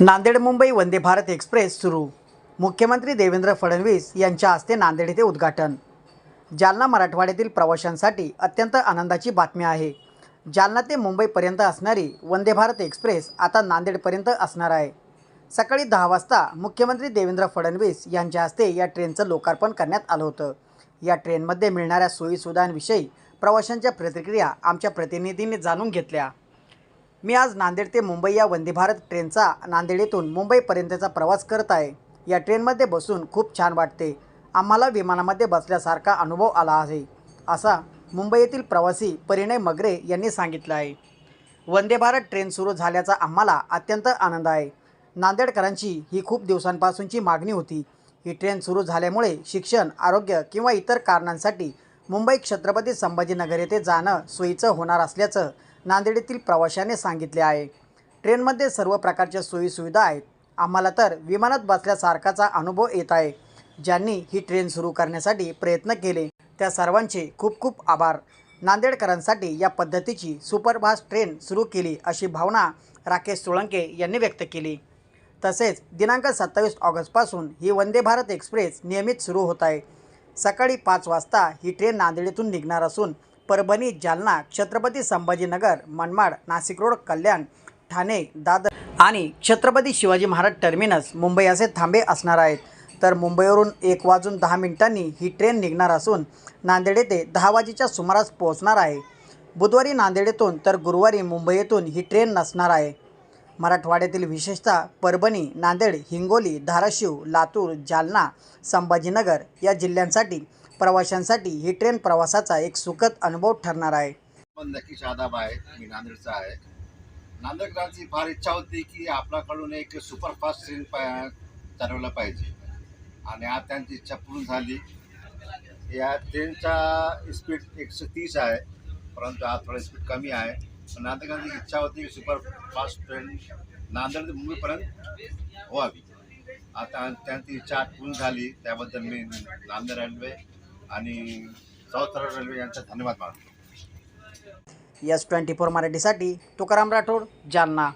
Nanded Mumbai Vande Bharat express सुरू. मुख्यमंत्री देवेंद्र फडणवीस यांच्या हस्ते नांदेड येथे उद्घाटन. जालना मराठवाड्यातील प्रवाशांसाठी अत्यंत आनंदाची बातमी आहे. जालना ते मुंबईपर्यंत असणारी वंदे भारत एक्सप्रेस आता नांदेडपर्यंत असणार आहे. सकाळी दहा वाजता मुख्यमंत्री देवेंद्र फडणवीस यांच्या हस्ते या ट्रेनचं लोकार्पण करण्यात आलं होतं. या ट्रेनमध्ये मिळणाऱ्या सोयीसुविधांविषयी प्रवाशांच्या प्रतिक्रिया आमच्या प्रतिनिधींनी जाणून घेतल्या. मी आज नांदेड ते मुंबई या वंदे भारत ट्रेनचा नांदेड येथून मुंबईपर्यंतचा प्रवास करत आहे. या ट्रेनमध्ये बसून खूप छान वाटते. आम्हाला विमानामध्ये बसल्यासारखा अनुभव आला आहे असा मुंबई येथील प्रवासी परिणय मगरे यांनी सांगितलं आहे. वंदे भारत ट्रेन सुरू झाल्याचा आम्हाला अत्यंत आनंद आहे. नांदेडकरांची ही खूप दिवसांपासूनची मागणी होती. ही ट्रेन सुरू झाल्यामुळे शिक्षण आरोग्य किंवा इतर कारणांसाठी मुंबई छत्रपती संभाजीनगर येथे जाणं सोयीचं होणार असल्याचं नांदेडीतील प्रवाशाने सांगितले आहे. ट्रेनमध्ये सर्व प्रकारच्या सोयीसुविधा आहेत. आम्हाला तर विमानात बसल्यासारखाचा अनुभव येत आहे. ज्यांनी ही ट्रेन सुरू करण्यासाठी प्रयत्न केले त्या सर्वांचे खूप खूप आभार. नांदेडकरांसाठी या पद्धतीची सुपरफास्ट ट्रेन सुरू केली अशी भावना राकेश सोळंके यांनी व्यक्त केली. तसेच दिनांक सत्तावीस ऑगस्टपासून ही वंदे भारत एक्सप्रेस नियमित सुरू होत आहे. सकाळी पाच वाजता ही ट्रेन नांदेडीतून निघणार असून परभणी जालना छत्रपती संभाजीनगर मनमाड नाशिक रोड कल्याण ठाणे दादर आणि छत्रपती शिवाजी महाराज टर्मिनस मुंबई असे थांबे असणार आहेत. तर मुंबईवरून एक वाजून दहा मिनिटांनी ही ट्रेन निघणार असून नांदेड येथे दहा वाजेच्या सुमारास पोहोचणार आहे. बुधवारी नांदेड येथून तर गुरुवारी मुंबई येथून ही ट्रेन नसणार आहे. मराठवाड्यातील विशेषतः परभणी नांदेड हिंगोली धाराशिव लातूर जालना संभाजीनगर या जिल्ह्यांसाठी प्रवाशांसाठी ही ट्रेन प्रवासाचा एक सुखद अनुभव ठरणार आहे. पण नक्की शादाब आहे मी नांदेडचा आहे. नांदेडकरांची फार इच्छा होती की आपल्याकडून एक सुपरफास्ट ट्रेन पा चालवलं पाहिजे. आणि आज त्यांची इच्छा पूर्ण झाली. या ट्रेनचा स्पीड एकशे तीस आहे परंतु आज थोडा स्पीड कमी आहे. पण नांदेडकरांची इच्छा होती की सुपरफास्ट ट्रेन नांदेड ते मुंबईपर्यंत व्हावी आता त्यांची इच्छा पूर्ण झाली त्याबद्दल मी नांदेड रेल्वे आणि साऊथ रेल्वे यांचा धन्यवाद मानतो. यस ट्वेंटी फोर मराठीसाठी तुकाराम राठोड जालना.